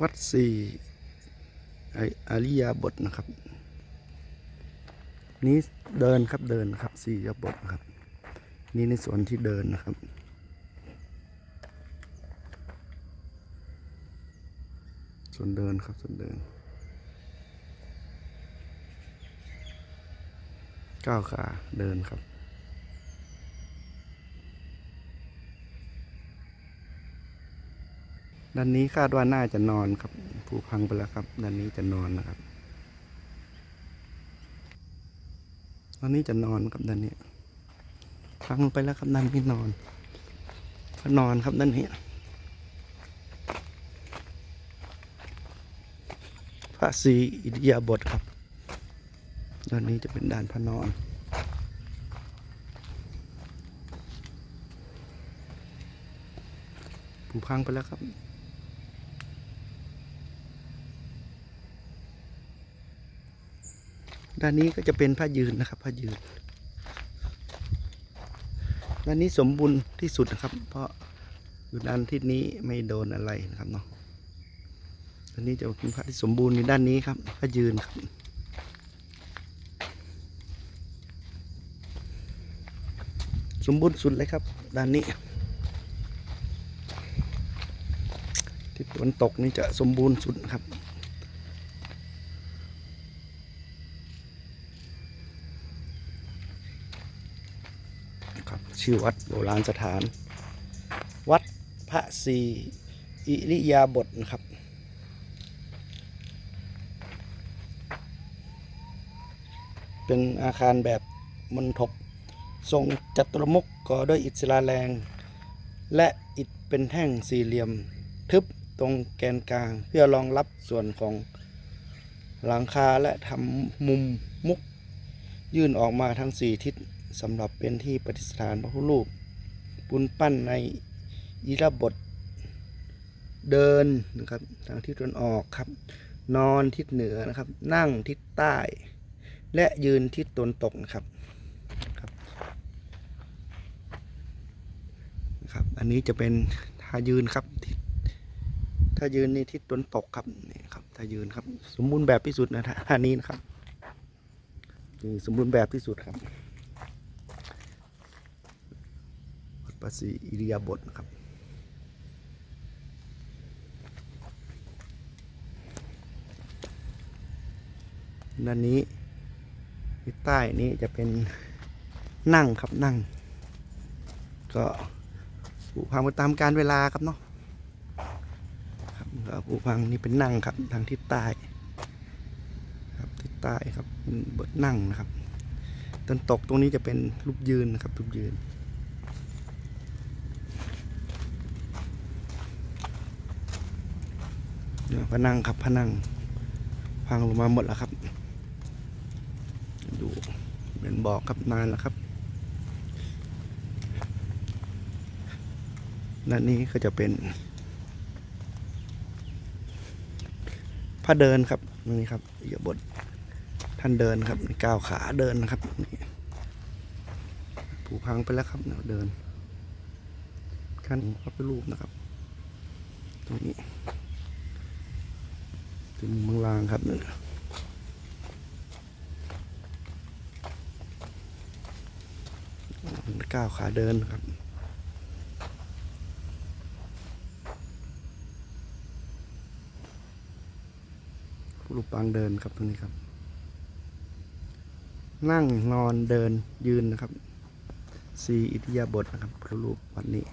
วัดสี่ไออริยาบทนะครับ นี้เดินครับเดินครับสี่ยบทนะครับ นี่ในส่วนที่เดินนะครับส่วนเดินครับส่วนเดินก้าวขาเดินครับ ด้านนี้คาดว่าน่าจะนอนครับผูพังไปแล้วครับ ด้านนี้จะนอนนะครับด้านนี้จะนอนครับด้านนี้พังไปแล้วครับด้านนี้นอนก็นอนครับด้านนี้พระศรีอิริยาบถครับด้านนี้จะเป็นด้านพระนอนผูพังไปแล้วครับ ด้านนี้ก็จะเป็นผ้ายืนนะครับผ้ายืน ด้านนี้สมบูรณ์ที่สุดนะครับ เพราะอยู่ด้านทิศนี้ไม่โดนอะไรนะครับเนาะด้านนี้จะเป็นผ้าที่สมบูรณ์ในด้านนี้ครับผ้ายืนครับสมบูรณ์สุดเลยครับ ด้านนี้ทิศตะวันตกนี่จะสมบูรณ์สุดครับ ครับ ชื่อวัดโบราณสถาน วัดพระศรีอิริยาบถนะครับเป็นอาคารแบบมณฑปทรงจัตุรมุขก่อด้วยอิฐศิลาแรง และอิฐเป็นแท่งสี่เหลี่ยม ทึบตรงแกนกลาง เพื่อรองรับส่วนของหลังคาและทำมุมมุกยื่นออกมาทั้งสี่ทิศ สำหรับเป็นที่ประดิษฐานพระพุทธรูปปุนปั้นในอิรบทเดินนะครับทางทิศตะวันออกครับ นอนทิศเหนือนะครับ นั่งทิศใต้ และยืนทิศตะวันตกนะครับครับนะครับ อันนี้จะเป็นท่ายืนครับทิศถ้ายืนนี่ทิศตะวันตกครับนี่ครับถ้ายืนครับ สมบูรณ์แบบที่สุดนะท่านี้นะครับนี่สมบูรณ์แบบที่สุดครับ วัดภาษีอิริยาบถนะครับด้านนี้ทิศใต้นี้จะเป็นนั่งครับนั่ง ก็ผูกพังไปตามการเวลาครับเนาะครับก็ผูพังนี่เป็นนั่งครับทางทิศใต้ ครับทิศใต้ครับเป็นบทนั่งนะครับตอนตกตรงนี้จะเป็นรูปยืนนะครับรูปยืน เนี่ย พนังครับพนังพังลงมาหมดแล้วครับ ดูเป็นบอกครับนานแล้วครับด้านนี้ก็จะเป็นผ้าเดินครับนี่ครับอย่าบทท่านเดินครับก้าวขาเดินนะครับนี่ผูพังไปแล้วครับเนี่ยเดินขั้นพระพุทธรูปนะครับ ตรงนี้ ถึงมืองลางครับนี่ก้าวขาเดินครับรูปปางเดินครับตรงนี้ครับ นั่งนอนเดินยืนนะครับ สีอิทธิยาบทนะครับพระรูปวัดนี้